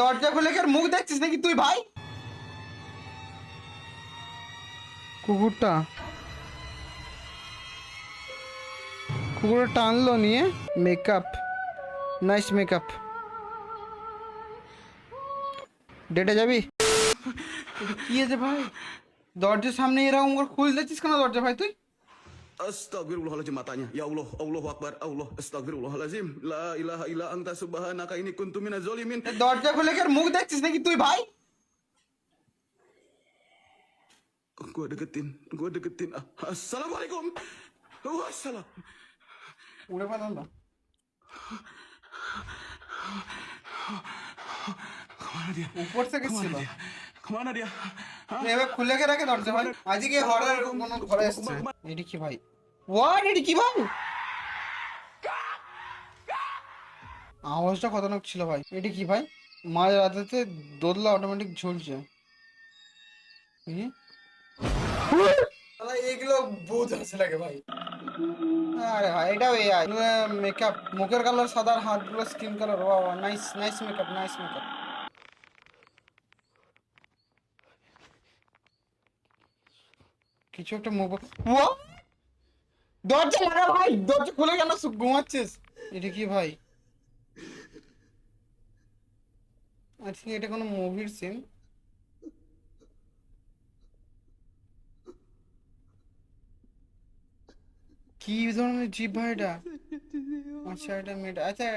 দরজা খুলে কি আর মুখ দেখছিস নাকি তুই ভাই কুকুরটা কুকুরটা টানলো নিয়ে মেকআপ নাইস মেকআপ ডেটে যাবি কি আছে ভাই দরজার সামনে এরকম করে খুলে দিচ্ছিস কেন দরজা ভাই তুই Astagfirullahaladzim matanya Ya Allah Allahu Akbar Allah Astagfirullahaladzim La ilaha illa anta subhanaka inni kuntu minaz zalimin দরজা খুলে কি মুখ দেখছিস নাকি তুই ভাই Gua deketin Gua deketin Ah, Assalamualaikum Wassalam উড়ে পালাম না উপর থেকে ছিল dia? এবার খুলে কে রাখে দরজা ভাই। আজকে হরার কোনো ঘরে এটি কি ভাই? ওয়াট এটি কি ভাই? আওয়াজটা খতরনাক ছিল ভাই? এটি কি ভাই? মাঝ রাতেতে দোদলা অটোমেটিক ঝুলছে। এগুলো বহুত হাসি লাগে ভাই? আরে ভাই এটাও এআই মেকআপ মুখের কালার সাদা আর হাতগুলো স্কিন কালার বাবা nice nice makeup nice makeup কিছু একটা মোবাইল দরজা লাগা ভাই, দরজা খুলে কেন ঘুমাচ্ছিস। এটা কি ভাই? আজকে এটা কোনো মুভির সিন কি ধরনের জীব ভাই এটা? আচ্ছা এটা মেয়েটা আচ্ছা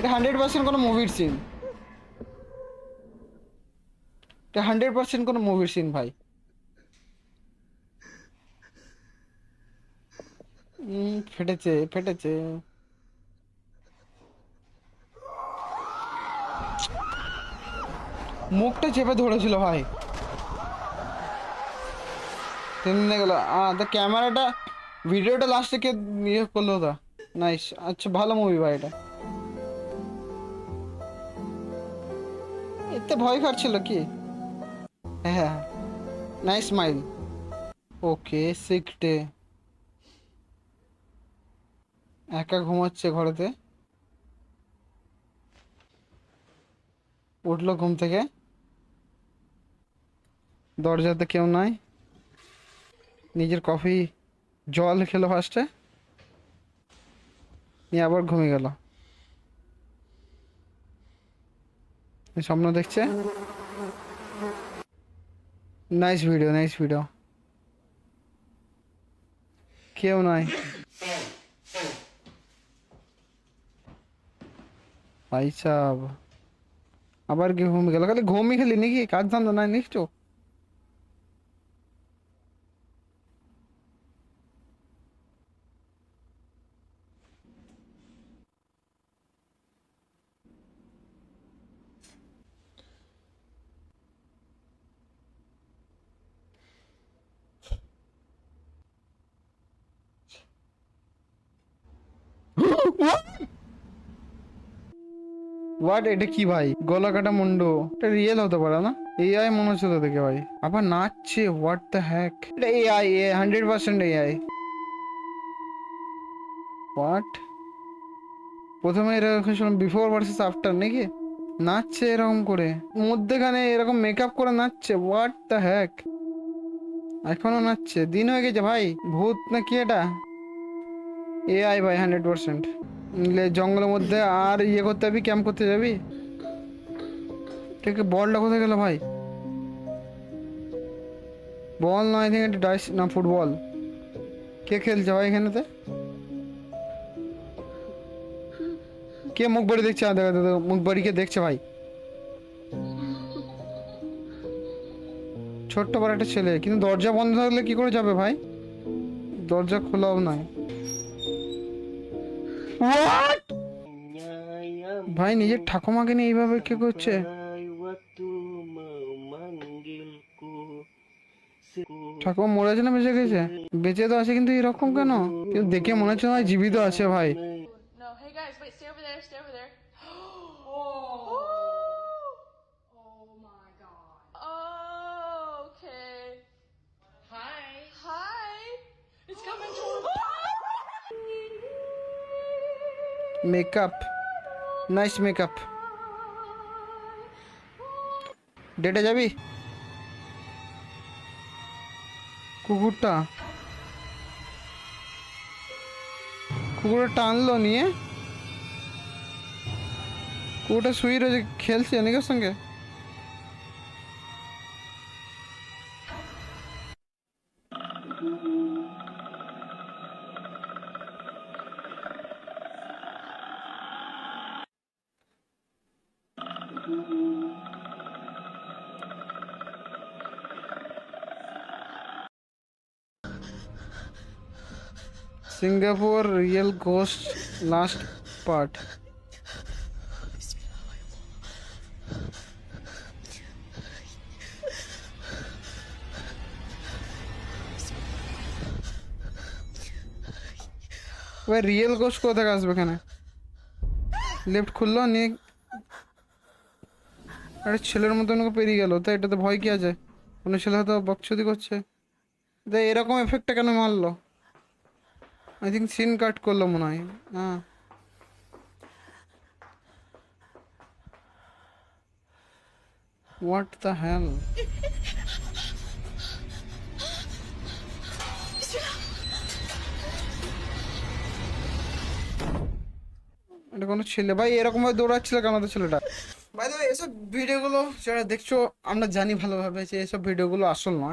এটা হান্ড্রেড পার্সেন্ট কোনো মুভির সিন এটা হান্ড্রেড পার্সেন্ট কোনো মুভির সিন ভাই। ফেটেছে ফেটেছে। মুখটা চেপে ধরেছিল, ভাই। টেনে গেল। তা ক্যামেরাটা, ভিডিওটা লাস্টে কে ইয়ে করল তা? নাইস আচ্ছা ভালো মুভি ভাই এটা। এতে ভয় খাচ্ছিল কি? হ্যাঁ নাইস স্মাইল ওকে সিক্সটে একা ঘুমাচ্ছে ঘরেতে? উঠল ঘুম থেকে? দরজাতে কেউ নাই? নিজের কফি জল খেলো ফার্স্টে নিয়ে আবার ঘুমিয়ে গেল। স্বপ্ন দেখছে? নাইস ভিডিও নাইস ভিডিও কেউ নাই। ভাই সাহ আবার কি ঘুম গেল? খালি ঘুমই খেলি নাকি? কাজ ধান্দা নাই নিশ্চয় হোয়াট এটা কি ভাই? গলা কাটা মুন্ডু। এটা রিয়েল হতে পারে না? এআই মনে হচ্ছে তো দেখে ভাই। আবার নাচছে হোয়াট দ্য হ্যাক এটা AI a hundred percent AI what প্রথমে এরকম শুনলাম বিফোর ভার্সেস আফটার নাকি? নাচছে এরকম করে। মধ্যেখানে এরকম মেকআপ করে নাচছে হোয়াট দ্য হ্যাক এখনও নাচছে। দিন হয়ে গেছে ভাই। ভূত না কি এটা? এআই ভাই হান্ড্রেড পার্সেন্ট জঙ্গলের মধ্যে আর ইয়ে করতে যাবি ক্যাম্প করতে যাবি? ঠিক বলটা কোথায় গেল ভাই? বল না আই থিঙ্ক এটা ডাইস না ফুটবল কে খেলছে ভাই এখানেতে? কে মুখ বাড়ি দেখছে? দেখো, দেখো, মুখ বাড়ি কে দেখছে ভাই। ছোট্ট বড় একটা ছেলে কিন্তু দরজা বন্ধ থাকলে কি করে যাবে ভাই? দরজা খোলাও নাই What? ভাই নিজের ঠাকুমাকে নিয়ে এইভাবে কে করছে ঠাকুমা মরে আছে না বেঁচে গেছে বেঁচে তো আছে কিন্তু এরকম কেন কিন্তু দেখে মনে হচ্ছে না জীবিত আছে ভাই No, hey guys, wait, stay over there, stay over there. Makeup nice makeup ডেটে যাবি কুকুরটা কুকুরটা টানলো নিয়ে কুকুরটা শুয়ে রয়েছে খেলছে অনেকের সঙ্গে Singapore real ghost last part. ওই রিয়েল গোস্ট কোথা থেকে আসবে এখানে? লেফট খুললো, নিয়ে আরে ছেলের মতন ওকে পেরিয়ে গেল তো এটাতে ভয় কি আছে? কোনো ছেলে হয়তো বকচুদি করছে। এরকম এফেক্টটা কেন মারলো? আই থিঙ্ক সিন কাট করল মনে হয়। হ্যাঁ হোয়াট দ্য হ্যাল এটা কোনো ছেলে। ভাই, এরকম ভাবে দৌড়াচ্ছিল কেন তো ছেলেটা? ভাই এসব ভিডিওগুলো যারা দেখছ, আমরা জানি ভালোভাবে যে এসব ভিডিওগুলো আসল নয়।